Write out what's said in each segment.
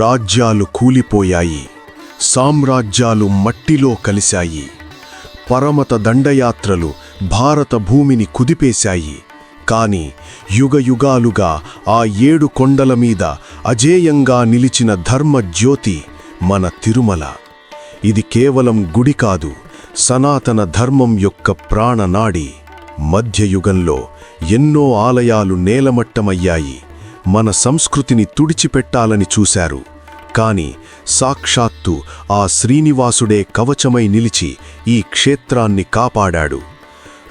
రాజ్యాలు కూలిపోయాయి సామ్రాజ్యాలు మట్టిలో కలిశాయి పరమత దండయాత్రలు భారత భూమిని కుదిపేశాయి కాని యుగయుగాలుగా ఆ ఏడు కొండల మీద అజేయంగా నిలిచిన ధర్మజ్యోతి మన తిరుమల. ఇది కేవలం గుడి కాదు సనాతన ధర్మం యొక్క ప్రాణనాడి. మధ్యయుగంలో ఎన్నో ఆలయాలు నేలమట్టమయ్యాయి. మన సంస్కృతిని తుడిచిపెట్టాలని చూశారు. కాని సాక్షాత్తు ఆ శ్రీనివాసుడే కవచమై నిలిచి ఈ క్షేత్రాన్ని కాపాడాడు.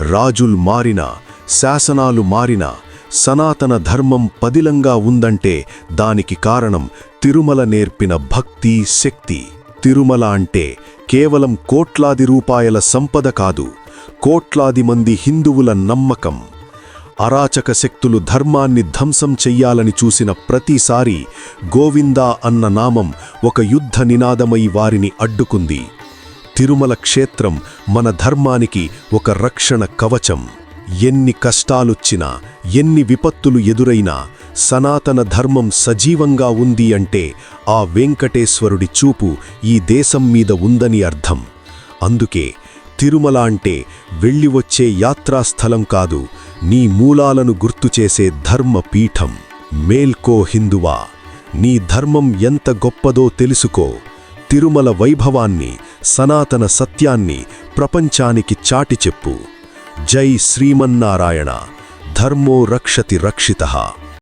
రాజుల్ మారినా శాసనాలు మారినా సనాతన ధర్మం పదిలంగా ఉందంటే దానికి కారణం తిరుమల నేర్పిన భక్తి శక్తి. తిరుమల అంటే కేవలం కోట్లాది రూపాయల సంపద కాదు కోట్లాది మంది హిందువుల నమ్మకం. అరాచక శక్తులు ధర్మాన్ని ధ్వంసం చెయ్యాలని చూసిన ప్రతిసారి గోవిందా అన్న నామం ఒక యుద్ధ నినాదమై వారిని అడ్డుకుంది. తిరుమల క్షేత్రం మన ధర్మానికి ఒక రక్షణ కవచం. ఎన్ని కష్టాలొచ్చినా ఎన్ని విపత్తులు ఎదురైనా సనాతన ధర్మం సజీవంగా ఉంది అంటే ఆ వెంకటేశ్వరుడి చూపు ఈ దేశం మీద ఉందని అర్థం. అందుకే తిరుమల అంటే వెళ్ళి వచ్చే యాత్రాస్థలం కాదు నీ మూలాలను గుర్తుచేసే ధర్మపీఠం మేల్కో హిందువా. నీ ధర్మం ఎంత గొప్పదో తెలుసుకో. తిరుమల వైభవాన్ని సనాతన సత్యాన్ని ప్రపంచానికి చాటి చెప్పు. జై శ్రీమన్నారాయణ. ధర్మో రక్షతి రక్షితః.